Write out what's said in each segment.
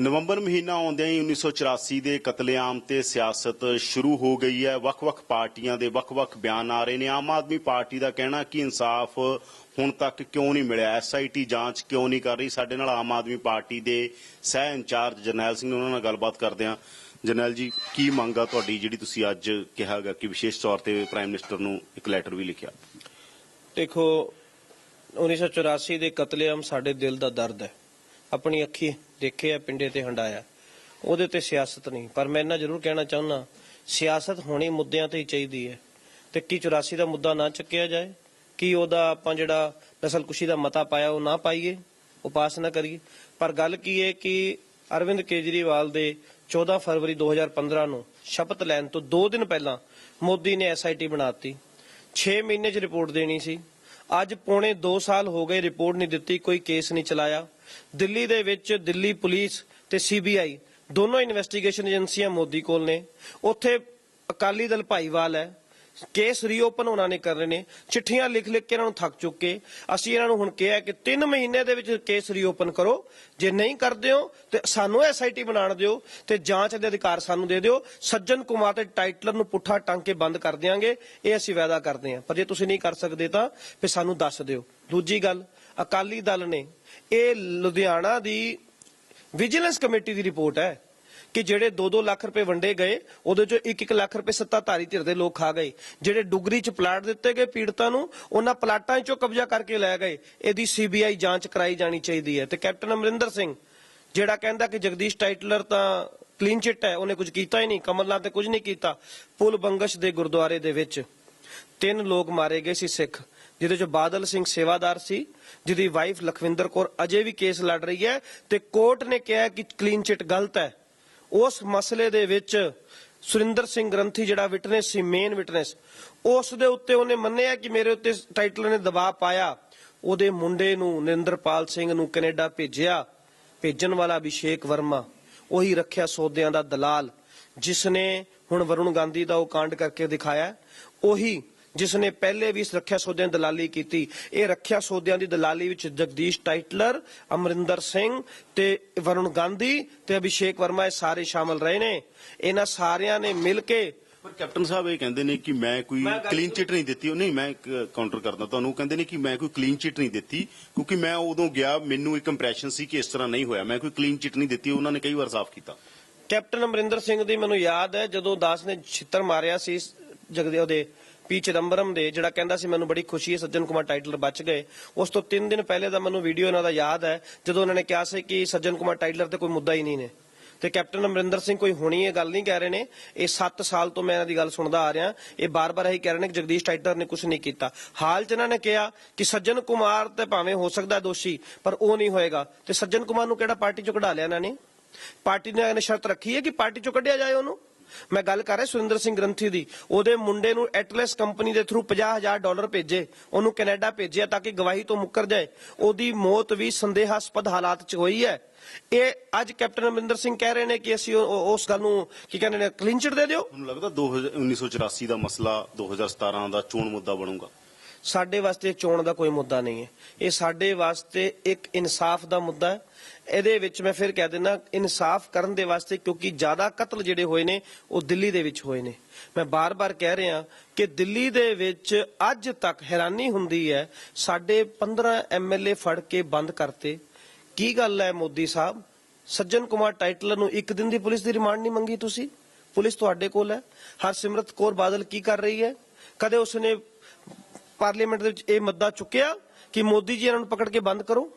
ਨਵੰਬਰ ਮਹੀਨਾ ਆਉਂਦਿਆਂ ਹੀ 1984 ਦੇ ਕਤਲੇਆਮ ਤੇ ਸਿਆਸਤ ਸ਼ੁਰੂ ਹੋ ਗਈ ਹੈ। ਵੱਖ-ਵੱਖ ਪਾਰਟੀਆਂ ਦੇ ਵੱਖ-ਵੱਖ ਬਿਆਨ ਆ ਰਹੇ ਨੇ। ਆਮ ਆਦਮੀ ਪਾਰਟੀ ਦਾ ਕਹਿਣਾ ਕਿ ਇਨਸਾਫ ਹੁਣ ਤੱਕ ਕਿਉਂ ਨਹੀਂ ਮਿਲਿਆ? ਐਸਆਈਟੀ ਜਾਂਚ ਕਿਉਂ ਨਹੀਂ ਕਰ ਰਹੀ? ਸਾਡੇ ਨਾਲ ਆਮ ਆਦਮੀ ਪਾਰਟੀ ਦੇ ਸਹਿ ਇੰਚਾਰਜ ਜਰਨੈਲ ਸਿੰਘ ਨੇ ਉਹਨਾਂ ਨਾਲ ਗੱਲਬਾਤ ਕਰਦੇ ਹਾਂ। ਜਰਨੈਲ ਜੀ, ਕੀ ਮੰਗ ਆ ਤੁਹਾਡੀ, ਜਿਹੜੀ ਤੁਸੀਂ ਅੱਜ ਕਿਹਾਗਾ ਕਿ ਵਿਸ਼ੇਸ਼ ਤੌਰ ਤੇ ਪ੍ਰਾਈਮ ਮਿਨਿਸਟਰ ਨੂੰ ਇੱਕ ਲੈਟਰ ਵੀ ਲਿਖਿਆ? ਦੇਖੋ 1984 ਦੇ ਕਤਲੇਆਮ ਸਾਡੇ ਦਿਲ ਦਾ ਦਰਦ ਹੈ। ਆਪਣੀ ਅੱਖੀ ਦੇਖਿਆ ਪਿੰਡੇ ਤੇ ਹੰਡਾਇਆ। ਉਹਦੇ ਤੇ ਸਿਆਸਤ ਨਹੀਂ। ਪਰ ਮੈਂ ਇਹਨਾਂ ਜ਼ਰੂਰ ਕਹਿਣਾ ਚਾਹੁੰਦਾ, ਸਿਆਸਤ ਹੋਣੀ ਮੁੱਦਿਆਂ ਤੇ ਹੀ ਚਾਹੀਦੀ ਹੈ। ਤੇ ਕੀ 84 ਦਾ ਮੁੱਦਾ ਨਾ ਚੱਕਿਆ ਜਾਏ? ਕੀ ਉਹਦਾ ਆਪਾਂ ਜਿਹੜਾ ਨਸਲਕੁਸ਼ੀ ਦਾ ਮਤਾ ਪਾਇਆ ਉਹ ਨਾ ਪਾਈਏ? ਉਹ ਨਾ ਕਰੀਏ। ਪਰ ਗੱਲ ਕੀ ਹੈ ਕਿ ਅਰਵਿੰਦ ਕੇਜਰੀਵਾਲ ਦੇ 14 ਫਰਵਰੀ 2015 ਨੂੰ ਸ਼ਪਤ ਲੈਣ ਤੋਂ 2 ਦਿਨ ਪਹਿਲਾਂ ਮੋਦੀ ਨੇ ਐਸਆਈਟੀ ਬਣਾਤੀ 6 ਮਹੀਨੇ 'ਚ ਰਿਪੋਰਟ ਦੇਣੀ ਸੀ। ਅੱਜ ਪੌਣੇ 2 ਸਾਲ ਹੋ ਗਏ ਰਿਪੋਰਟ ਨਹੀਂ ਦਿੱਤੀ, ਕੋਈ ਕੇਸ ਨਹੀਂ ਚਲਾਇਆ। ਦਿੱਲੀ ਦੇ ਵਿੱਚ ਦਿੱਲੀ ਪੁਲਿਸ ਤੇ ਸੀਬੀਆਈ ਦੋਨੋਂ ਇਨਵੈਸਟੀਗੇਸ਼ਨ ਏਜੰਸੀਆਂ ਮੋਦੀ ਕੋਲ ਨੇ। ਉੱਥੇ ਅਕਾਲੀ ਦਲ ਭਾਈਵਾਲ ਹੈ। ਕੇਸ ਰੀਓਪਨ ਉਹਨਾਂ ਨੇ ਕਰ ਰਹੇ ਨੇ। ਚਿੱਠੀਆਂ ਲਿਖ ਲਿਖ ਕੇ ਇਹਨਾਂ ਨੂੰ ਥੱਕ ਚੁੱਕੇ ਅਸੀਂ ਇਹਨਾਂ ਨੂੰ ਹੁਣ ਕਿਹਾ ਕਿ 3 ਮਹੀਨੇ ਦੇ ਵਿੱਚ ਕੇਸ ਰੀਓਪਨ ਕਰੋ। ਜੇ ਨਹੀਂ ਕਰਦੇ ਹੋ ਤੇ ਸਾਨੂੰ ਐਸਆਈਟੀ ਬਣਾਉਣ ਦਿਓ ਤੇ ਜਾਂਚ ਦੇ ਅਧਿਕਾਰ ਸਾਨੂੰ ਦੇ ਦਿਓ। ਸੱਜਣ ਕੁਮਾਰ ਤੇ ਟਾਈਟਲਰ ਨੂੰ ਪੁੱਠਾ ਟੰਗ ਕੇ ਬੰਦ ਕਰ ਦਿਆਂਗੇ। ਇਹ ਅਸੀਂ ਵਾਅਦਾ ਕਰਦੇ ਹਾਂ। ਪਰ ਜੇ ਤੁਸੀਂ ਨਹੀਂ ਕਰ ਸਕਦੇ ਤਾਂ ਫਿਰ ਸਾਨੂੰ ਦੱਸ ਦਿਓ। ਦੂਜੀ ਗੱਲ ਅਕਾਲੀ ਦਲ ਨੇ, ਇਹ ਲੁਧਿਆਣਾ ਦੀ ਵਿਜੀਲੈਂਸ ਕਮੇਟੀ ਦੀ ਰਿਪੋਰਟ ਹੈ ਕਿ ਜਿਹੜੇ 2-2 ਲੱਖ ਰੁਪਏ ਵੰਡੇ ਗਏ, ਉਹਦੇ ਚੋਂ 1-1 ਲੱਖ ਰੁਪਏ ਸੱਤਾਧਾਰੀ ਧਿਰ ਦੇ ਲੋਕ ਖਾ ਗਏ। ਜਿਹੜੇ ਡੁਗਰੀ ਚ ਪਲਾਟ ਦਿੱਤੇ ਗਏ ਪੀੜਤਾਂ ਨੂੰ, ਉਹਨਾਂ ਪਲਾਟਾਂ ਚੋਂ ਕਬਜ਼ਾ ਕਰਕੇ ਲੈ ਗਏ। ਇਹਦੀ ਸੀਬੀਆਈ ਜਾਂਚ ਕਰਾਈ ਜਾਣੀ ਚਾਹੀਦੀ ਹੈ। ਤੇ ਕੈਪਟਨ ਅਮਰਿੰਦਰ ਸਿੰਘ, ਜਿਹੜਾ ਕਹਿੰਦਾ ਕਿ ਜਗਦੀਸ਼ ਟਾਈਟਲਰ ਤਾਂ ਕਲੀਨ ਚਿੱਟ ਹੈ, ਉਹਨੇ ਕੁਝ ਕੀਤਾ ਹੀ ਨਹੀਂ, ਕਮਲਨਾਥ ਨੇ ਕੁਝ ਨਹੀਂ ਕੀਤਾ। ਪੁਲ ਬੰਗਸ਼ ਦੇ ਗੁਰਦੁਆਰੇ ਦੇ ਵਿੱਚ ਤਿੰਨ ਲੋਕ ਮਾਰੇ ਗਏ ਸੀ ਸਿੱਖ। ਜਿਹਦੇ ਚ ਬਾਦਲ ਸਿੰਘ ਸੇਵਾਦਾਰ ਸੀ, ਜਿਹਦੀ ਵਾਈਫ ਲਖਵਿੰਦਰ ਕੌਰ ਅਜੇ ਵੀ ਕੇਸ ਲੜ ਰਹੀ ਹੈ ਤੇ ਕੋਰਟ ਨੇ ਕਿਹਾ ਕਿ ਕਲੀਨ ਚਿੱਟ ਗਲਤ ਹੈ। ਉਸ ਮਸਲੇ ਦੇ ਵਿੱਚ ਸੁਰਿੰਦਰ ਸਿੰਘ ਗ੍ਰੰਥੀ ਜਿਹੜਾ ਵਿਟਨੈਸ ਸੀ ਮੇਨ ਵਿਟਨੈਸ ਉਸ ਦੇ ਉੱਤੇ ਉਹਨੇ ਮੰਨਿਆ ਕਿ ਮੇਰੇ ਉੱਤੇ ਟਾਈਟਲ ਨੇ ਦਬਾਅ ਪਾਇਆ। ਉਹਦੇ ਮੁੰਡੇ ਨੂੰ ਨਰਿੰਦਰਪਾਲ ਸਿੰਘ ਨੂੰ ਕੈਨੇਡਾ ਭੇਜਿਆ। ਭੇਜਣ ਵਾਲਾ ਅਭਿਸ਼ੇਕ ਵਰਮਾ, ਉਹੀ ਰੱਖਿਆ ਸੌਦਿਆਂ ਦਾ ਦਲਾਲ ਜਿਸ ਨੇ ਹੁਣ ਵਰੁਣ ਗਾਂਧੀ ਦਾ ਉਹ ਕਾਂਡ ਕਰਕੇ ਦਿਖਾਇਆ। ਉਹੀ ਜਿਸ ਨੇ ਪਹਿਲੇ ਵੀ ਇਸ ਰੱਖਿਆ ਸੌਦਿਆਂ ਦੀ ਦਲਾਲੀ ਕੀਤੀ ਇਹ ਰੱਖਿਆ ਸੌਦਿਆਂ ਦੀ ਦਲਾਲੀ ਵਿੱਚ ਜਗਦੀਸ਼ ਟਾਈਟਲਰ ਅਮਰਿੰਦਰ ਸਿੰਘ ਤੇ ਵਰੁਣ ਗਾਂਧੀ ਤੇ ਅਭਿਸ਼ੇਕ ਵਰਮਾ ਇਹ ਸਾਰੇ ਸ਼ਾਮਲ ਰਹੇ ਨੇ। ਇਹਨਾਂ ਸਾਰਿਆਂ ਨੇ ਮਿਲ ਕੇ ਪਰ ਕੈਪਟਨ ਸਾਹਿਬ ਇਹ ਕਹਿੰਦੇ ਨੇ ਕਿ ਮੈਂ ਕੋਈ ਕਲੀਨ ਚਿਟ ਨਹੀਂ ਦਿੱਤੀ। ਨਹੀਂ ਮੈਂ ਕਾਊਂਟਰ ਕਰਦਾ ਤੁਹਾਨੂੰ। ਕਹਿੰਦੇ ਨੇ ਕਿ ਮੈਂ ਕੋਈ ਕਲੀਨ ਚਿਟ ਨਹੀਂ ਦਿੱਤੀ ਕਿਉਂਕਿ ਮੈਂ ਉਦੋਂ ਗਿਆ ਮੈਨੂੰ ਇੱਕ ਇੰਪ੍ਰੈਸ਼ਨ ਸੀ ਕਿ ਇਸ ਤਰ੍ਹਾਂ ਨਹੀਂ ਹੋਇਆ। ਮੈਂ ਕੋਈ ਕਲੀਨ ਚਿਟ ਨਹੀਂ ਦਿੱਤੀ ਉਹਨਾਂ ਨੇ ਕਈ ਵਾਰ ਸਾਫ਼ ਕੀਤਾ। ਕੈਪਟਨ ਅਮਰਿੰਦਰ ਸਿੰਘ ਦੀ ਮੈਨੂੰ ਯਾਦ ਹੈ ਜਦੋਂ ਦਾਸ ਨੇ ਛਿੱਤਰ ਮਾਰਿਆ ਸੀ ਜਗਦੇ ਉਹਦੇ ਪੀ ਚਿਦੰਬਰਮ ਦੇ, ਜਿਹੜਾ ਕਹਿੰਦਾ ਸੀ ਮੈਨੂੰ ਬੜੀ ਖੁਸ਼ੀ ਹੈ ਸੱਜਣ ਕੁਮਾਰ ਟਾਈਟਲਰ ਬਚ ਗਏ। ਉਸ ਤੋਂ 3 ਦਿਨ ਪਹਿਲੇ ਦਾ ਮੈਨੂੰ ਵੀਡੀਓ ਇਹਨਾਂ ਦਾ ਯਾਦ ਹੈ, ਜਦੋਂ ਉਹਨਾਂ ਨੇ ਕਿਹਾ ਸੀ ਕਿ ਸੱਜਣ ਕੁਮਾਰ ਟਾਈਟਲਰ ਤੇ ਕੋਈ ਮੁੱਦਾ ਹੀ ਨਹੀਂ ਨੇ। ਤੇ ਕੈਪਟਨ ਅਮਰਿੰਦਰ ਸਿੰਘ ਕੋਈ ਹੁਣੀ ਇਹ ਗੱਲ ਨਹੀਂ ਕਹਿ ਰਹੇ ਨੇ, ਇਹ 7 ਸਾਲ ਤੋਂ ਮੈਂ ਇਹਨਾਂ ਦੀ ਗੱਲ ਸੁਣਦਾ ਆ ਰਿਹਾ, ਇਹ ਬਾਰ-ਬਾਰ ਇਹੀ ਕਹਿ ਰਹੇ ਨੇ ਕਿ ਜਗਦੀਸ਼ ਟਾਈਟਲਰ ਨੇ ਕੁਝ ਨਹੀਂ ਕੀਤਾ। ਹਾਲ ਚ ਇਹਨਾਂ ਨੇ ਕਿਹਾ ਕਿ ਸੱਜਣ ਕੁਮਾਰ ਤੇ ਭਾਵੇਂ ਹੋ ਸਕਦਾ ਦੋਸ਼ੀ, ਪਰ ਉਹ ਨਹੀਂ ਹੋਏਗਾ। ਤੇ ਸੱਜਣ ਕੁਮਾਰ ਨੂੰ ਕਿਹੜਾ ਪਾਰਟੀ ਚੋਂ ਕਢਾ ਲਿਆ ਇਹਨਾਂ ਨੇ? ਪਾਰਟੀ ਨੇ ਸ਼ਰਤ ਰੱਖੀ ਹੈ ਕਿ ਪਾਰਟੀ ਚੋਂ ਕੱਢਿਆ ਜਾਏ ਉਹਨੂੰ? ਮੈਂ ਗੱਲ ਕਰ ਰਿਹਾ ਸੁਰਿੰਦਰ ਸਿੰਘ ਗ੍ਰੰਥੀ ਦੀ। ਉਹਦੇ ਮੁੰਡੇ ਨੂੰ ਐਟਲਸ ਕੰਪਨੀ ਦੇ ਥਰੂ 50000 ਡਾਲਰ ਭੇਜੇ। ਉਹਨੂੰ ਕੈਨੇਡਾ ਭੇਜਿਆ ਤਾਂ ਕਿ ਗਵਾਹੀ ਤੋਂ ਮੁੱਕਰ ਜਾਏ। ਉਹਦੀ ਮੌਤ ਵੀ ਸੰਦੇਹਾਸਪਦ ਹਾਲਾਤ 'ਚ ਹੋਈ ਹੈ। ਇਹ ਅੱਜ ਕੈਪਟਨ ਅਮਰਿੰਦਰ ਸਿੰਘ ਕਹਿ ਰਹੇ ਨੇ ਕਿ ਅਸੀਂ ਉਸ ਗੱਲ ਨੂੰ ਕੀ ਕਹਿੰਦੇ ਨੇ ਕਲੀਨ ਚਿਟ ਦੇ ਦਿਓ? ਤੁਹਾਨੂੰ ਲੱਗਦਾ 2000 1984 ਦਾ ਮਸਲਾ 2017 ਦਾ ਚੋਣ ਮੁੱਦਾ ਬਣੂਗਾ। ਸਾਡੇ ਵਾਸਤੇ ਚੋਣ ਦਾ ਕੋਈ ਮੁੱਦਾ ਨਹੀਂ ਹੈ। ਇਹ ਸਾਡੇ ਵਾਸਤੇ ਇੱਕ ਇਨਸਾਫ ਦਾ ਮੁੱਦਾ ਹੈ। ਇਹਦੇ ਵਿੱਚ ਮੈਂ ਫਿਰ ਕਹਿ ਦਿੰਦਾ, ਇਨਸਾਫ ਕਰਨ ਦੇ ਵਾਸਤੇ ਕਿਉਂਕਿ ਜ਼ਿਆਦਾ ਕਤਲ ਜਿਹੜੇ ਹੋਏ ਨੇ, ਉਹ ਦਿੱਲੀ ਦੇ ਵਿੱਚ ਹੋਏ ਨੇ। ਮੈਂ ਬਾਰ-ਬਾਰ ਕਹਿ ਰਿਹਾ ਕਿ ਦਿੱਲੀ ਦੇ ਵਿੱਚ ਅੱਜ ਤੱਕ ਹੈਰਾਨੀ ਹੁੰਦੀ ਹੈ, ਸਾਡੇ 15 ਐਮਐਲਏ ਫੜ ਕੇ ਬੰਦ ਕਰਤੇ। ਕੀ ਗੱਲ ਹੈ ਮੋਦੀ ਸਾਹਿਬ? ਸੱਜਣ ਕੁਮਾਰ ਟਾਈਟਲਰ ਨੂੰ ਇੱਕ ਦਿਨ ਦੀ ਪੁਲਿਸ ਦੀ ਰਿਮਾਂਡ ਨਹੀਂ ਮੰਗੀ ਤੁਸੀਂ? ਪੁਲਿਸ ਤੁਹਾਡੇ ਕੋਲ ਹੈ। ਹਰਸਿਮਰਤ ਕੌਰ ਬਾਦਲ ਕੀ ਕਰ ਰਹੀ ਹੈ? ਕਦੇ ਉਸਨੇ ਪਾਰਲੀਮੈਂਟ ਦੇ ਵਿੱਚ ਇਹ ਮੁੱਦਾ ਚੁੱਕਿਆ ਕਿ ਮੋਦੀ ਜੀ ਇਹਨਾਂ ਨੂੰ ਪਕੜ ਕੇ ਬੰਦ ਕਰੋ।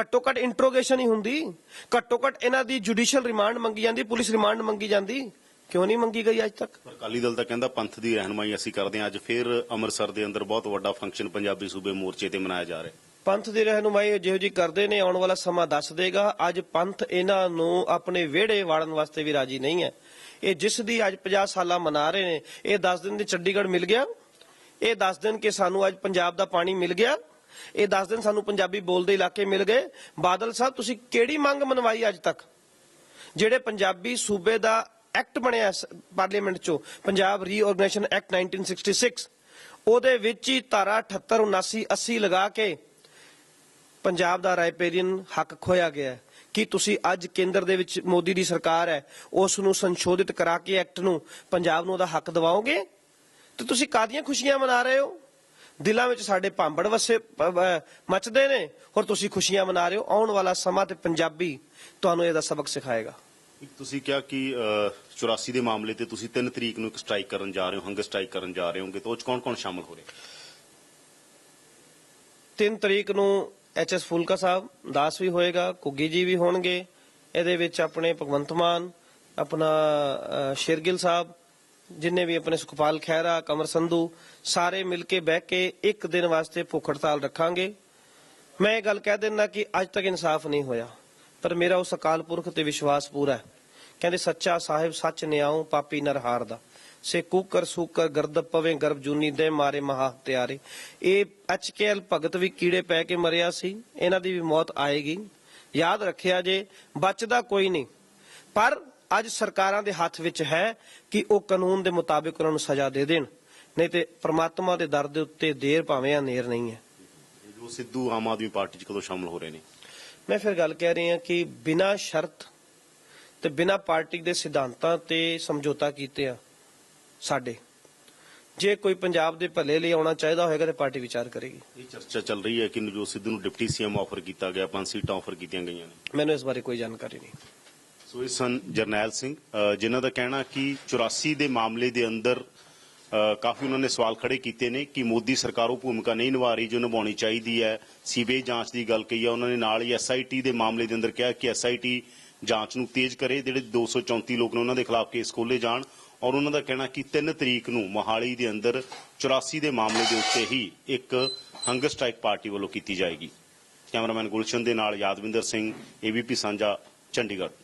ਘੱਟੋ ਘੱਟ ਇੰਟਰੋਗੇਸ਼ਨ ਹੀ ਹੁੰਦੀ। ਘੱਟੋ ਘੱਟ ਇਹਨਾਂ ਦੀ ਜੁਡੀਸ਼ੀਅਲ ਰਿਮਾਂਡ ਮੰਗੀ ਜਾਂਦੀ ਪੁਲਿਸ ਰਿਮਾਂਡ ਮੰਗੀ ਜਾਂਦੀ। ਕਿਉਂ ਨਹੀਂ ਮੰਗੀ ਗਈ ਅੱਜ ਤੱਕ? ਅਕਾਲੀ ਦਲ ਤਾਂ ਕਹਿੰਦਾ ਪੰਥ ਦੀ ਰਹਿਨਮਾਈ ਅਸੀਂ ਕਰਦੇ ਹਾਂ। ਅੱਜ ਫਿਰ ਅੰਮ੍ਰਿਤਸਰ ਦੇ ਅੰਦਰ ਬਹੁਤ ਵੱਡਾ ਫੰਕਸ਼ਨ ਪੰਜਾਬੀ ਸੂਬੇ ਮੋਰਚੇ ਤੇ ਮਨਾਇਆ ਜਾ ਰਿਹਾ। ਪੰਥ ਦੀ ਰਹਿਨੁਮਾਈ ਜਿਹੋ ਜੀ ਕਰਦੇ ਨੇ ਆਉਣ ਵਾਲਾ ਸਮਾਂ ਦੱਸ ਦੇਗਾ। ਅੱਜ ਪੰਥ ਇਹਨਾਂ ਨੂੰ ਆਪਣੇ ਵਿਹੜੇ ਵਾੜਨ ਵਾਸਤੇ ਵੀ ਰਾਜੀ ਨਹੀਂ ਹੈ। ਇਹ ਜਿਸ ਦੀ ਅੱਜ 50 ਸਾਲਾਂ ਮਨਾ ਰਹੇ ਨੇ ਇਹ 10 ਦਿਨ ਦੇ ਚੰਡੀਗੜ੍ਹ ਮਿਲ ਗਿਆ। ਇਹ ਦੱਸ ਦਿਨ ਕਿ ਸਾਨੂੰ ਅੱਜ ਪੰਜਾਬ ਦਾ ਪਾਣੀ ਮਿਲ ਗਿਆ। ਇਹ ਦੱਸ ਦਿਨ ਸਾਨੂੰ ਪੰਜਾਬੀ ਬੋਲਦੇ ਇਲਾਕੇ ਮਿਲ ਗਏ। ਬਾਦਲ ਸਾਹਿਬ, ਤੁਸੀਂ ਕਿਹੜੀ ਮੰਗ ਮਨਵਾਈ ਅੱਜ ਤੱਕ? ਜਿਹੜੇ ਪੰਜਾਬੀ ਸੂਬੇ ਦਾ ਐਕਟ ਬਣਿਆ ਪਾਰਲੀਮੈਂਟ ਚੋਂ, ਪੰਜਾਬ ਰੀਆਰਗੇਨਾਈਜੇਸ਼ਨ ਐਕਟ 1966 ਉਹਦੇ ਵਿੱਚ ਹੀ ਧਾਰਾ 78 79 80 ਲਗਾ ਕੇ ਪੰਜਾਬ ਦਾ ਰਾਇਪੇਰੀਅਨ ਹੱਕ ਖੋਇਆ ਗਿਆ ਕਿ ਤੁਸੀਂ ਅੱਜ ਕੇਂਦਰ ਦੇ ਵਿੱਚ ਮੋਦੀ ਦੀ ਸਰਕਾਰ ਹੈ, ਉਸ ਨੂੰ ਸੰਸ਼ੋਧਿਤ ਕਰਾ ਕੇ ਐਕਟ ਨੂੰ, ਪੰਜਾਬ ਨੂੰ ਉਹਦਾ ਹੱਕ ਦਿਵਾਓਗੇ? ਤੇ ਤੁਸੀਂ ਕਾਦੀਆਂ ਖੁਸ਼ੀਆਂ ਮਨਾ ਰਹੇ ਹੋ? ਦਿਲਾਂ ਵਿੱਚ ਸਾਡੇ ਭਾਂਬੜ ਵਸੇ ਮਚਦੇ ਨੇ। ਔਰ ਤੁਸੀਂ ਖੁਸ਼ੀਆਂ ਮਨਾ ਰਹੇ ਹੋ। ਆਉਣ ਵਾਲਾ ਸਮਾਂ ਤੇ ਪੰਜਾਬੀ ਤੁਹਾਨੂੰ ਇਹਦਾ ਸਬਕ ਸਿਖਾਏਗਾ। ਤੁਸੀਂ ਕਿਹਾ ਕਿ ਅ, 84 ਦੇ ਮਾਮਲੇ ਤੇ ਤੁਸੀਂ 3 ਤਰੀਕ ਨੂੰ ਇੱਕ ਸਟ੍ਰਾਈਕ ਕਰਨ ਜਾ ਰਹੇ ਹੋ ਹੰਗਰ ਸਟ੍ਰਾਈਕ ਕਰਨ ਜਾ ਰਹੇ ਹੋਗੇ ਤਾਂ ਉਹ ਚ ਕੌਣ-ਕੌਣ ਸ਼ਾਮਲ ਹੋ ਰਿਹਾ? 3 ਤਰੀਕ ਨੂੰ ਐਚਐਸ ਫੁਲਕਾ ਸਾਹਿਬ ਦਾਸ ਵੀ ਹੋਏਗਾ ਕੁੱਗੀ ਜੀ ਵੀ ਹੋਣਗੇ। ਇਹਦੇ ਵਿੱਚ ਆਪਣੇ ਭਗਵੰਤ ਮਾਨ ਆਪਣਾ ਸ਼ੇਰਗਿੱਲ ਸਾਹਿਬ ਜਿੰਨੇ ਵੀ ਆਪਣੇ ਸੁਖਪਾਲ ਖਹਿਰਾ, ਕਮਰ ਸੰਧੂ, ਸਾਰੇ ਮਿਲ ਕੇ ਬਹਿ ਕੇ ਇੱਕ ਦਿਨ ਵਾਸਤੇ ਭੁੱਖ ਹੜਤਾਲ ਰੱਖਾਂਗੇ। ਮੈਂ ਇਹ ਗੱਲ ਕਹਿ ਦਿੰਦਾ ਕਿ ਅੱਜ ਤੱਕ ਇਨਸਾਫ ਨਹੀਂ ਹੋਇਆ, ਪਰ ਮੇਰਾ ਉਸ ਅਕਾਲ ਪੁਰਖ ਤੇ ਵਿਸ਼ਵਾਸ ਪੂਰਾ ਹੈ। ਕਹਿੰਦੇ, ਸੱਚਾ ਸਾਹਿਬ, ਸੱਚ ਨਿਆਉ, ਪਾਪੀ ਨਰ ਹਾਰਦਾ। ਸੇ ਕੂਕਰ ਸੂਕਰ ਗਰਦ ਪਵੇ ਗਰਭ ਜੂਨੀ ਦੇ ਮਾਰੇ ਮਹਾ ਤਿਆਰੇ। ਇਹ ਐਚਕੇਐਲ ਭਗਤ ਵੀ ਕੀੜੇ ਪੈ ਕੇ ਮਰਿਆ ਸੀ, ਇਹਨਾਂ ਦੀ ਵੀ ਮੌਤ ਆਏਗੀ। ਯਾਦ ਰੱਖਿਆ ਜੇ, ਬਚਦਾ ਕੋਈ ਨਹੀਂ। ਪਰ ਅੱਜ ਸਰਕਾਰਾਂ ਦੇ ਹੱਥ ਵਿੱਚ ਹੈ ਕਿ ਉਹ ਕਾਨੂੰਨ ਦੇ ਮੁਤਾਬਿਕ ਉਹਨਾਂ ਨੂੰ ਸਜ਼ਾ ਦੇ ਦੇਣ। ਨਹੀਂ ਤੇ ਪ੍ਰਮਾਤਮਾ ਦੇ ਦਰ ਦੇ ਉੱਤੇ ਦੇਰ ਭਾਵੇਂ ਹਨੇਰ ਨਹੀਂ ਹੈ। ਜੋ ਸਿੱਧੂ ਆਮ ਆਦਮੀ ਪਾਰਟੀ ਚ ਕਦੋਂ ਸ਼ਾਮਲ ਹੋ ਰਹੇ ਨੇ? ਮੈਂ ਫਿਰ ਗੱਲ ਕਹਿ ਰਹੀ ਹਾਂ ਕਿ ਬਿਨਾਂ ਸ਼ਰਤ ਤੇ ਬਿਨਾਂ ਪਾਰਟੀ ਦੇ ਸਿਧਾਂਤਾਂ ਤੇ ਸਮਝੌਤਾ ਕੀਤੇ ਆ ਸਾਡੇ। ਜੇ ਕੋਈ ਪੰਜਾਬ ਦੇ ਭਲੇ ਲਈ ਆਉਣਾ ਚਾਹੀਦਾ ਹੋਏਗਾ ਤੇ ਪਾਰਟੀ ਵਿਚਾਰ ਕਰੇਗੀ। ਇਹ ਚਰਚਾ ਚੱਲ ਰਹੀ ਹੈ ਕਿ ਨਵਜੋਤ ਸਿੱਧੂ ਨੂੰ ਡਿਪਟੀ ਸੀਐਮ ਆਫਰ ਕੀਤਾ ਗਿਆ ਪੰਜ ਸੀਟਾਂ ਆਫਰ ਕੀਤੀਆਂ ਗਈਆਂ ਨੇ। ਮੈਨੂੰ ਇਸ ਬਾਰੇ ਕੋਈ ਜਾਣਕਾਰੀ ਨਹੀਂ। ਸੋ ਇਹ ਸਨ ਜਰਨੈਲ ਸਿੰਘ ਅ, ਜਿਨ੍ਹਾਂ ਦਾ ਕਹਿਣਾ ਕਿ 84 ਦੇ ਮਾਮਲੇ ਦੇ ਅੰਦਰ ਕਾਫੀ ਉਹਨਾਂ ਨੇ ਸਵਾਲ ਖੜੇ ਕੀਤੇ ਨੇ ਕਿ ਮੋਦੀ ਸਰਕਾਰ ਉਹ ਭੂਮਿਕਾ ਨਹੀਂ ਨਿਭਾ ਰਹੀ ਜੋ ਨਿਭਾਉਣੀ ਚਾਹੀਦੀ ਹੈ। ਸੀਬੀਆਈ ਜਾਂਚ ਦੀ ਗੱਲ ਕਹੀ ਹੈ ਉਹਨਾਂ ਨੇ ਨਾਲ ਹੀ ਐਸਆਈਟੀ ਦੇ ਮਾਮਲੇ ਦੇ ਅੰਦਰ ਕਿਹਾ ਕਿ ਐਸਆਈਟੀ ਜਾਂਚ ਨੂੰ ਤੇਜ਼ ਕਰੇ ਜਿਹੜੇ 234 ਲੋਕ ਨੇ ਉਹਨਾਂ ਦੇ ਖਿਲਾਫ ਕੇਸ ਖੋਲੇ ਜਾਣ ਔਰ ਉਹਨਾਂ ਦਾ ਕਹਿਣਾ ਕਿ 3 ਤਰੀਕ ਨੂੰ ਮੋਹਾਲੀ ਦੇ ਅੰਦਰ 84 ਦੇ ਮਾਮਲੇ ਦੇ ਉੱਤੇ ਹੀ ਇੱਕ ਹੰਗਰ ਸਟ੍ਰਾਈਕ ਪਾਰਟੀ ਵੱਲੋਂ ਕੀਤੀ ਜਾਏਗੀ। ਕੈਮਰਾਮੈਨ ਗੁਲਸ਼ਨ ਦੇ ਨਾਲ ਯਾਦਵਿੰਦਰ ਸਿੰਘ ਏਬੀਪੀ ਸਾਂਝਾ ਚੰਡੀਗੜ੍ਹ।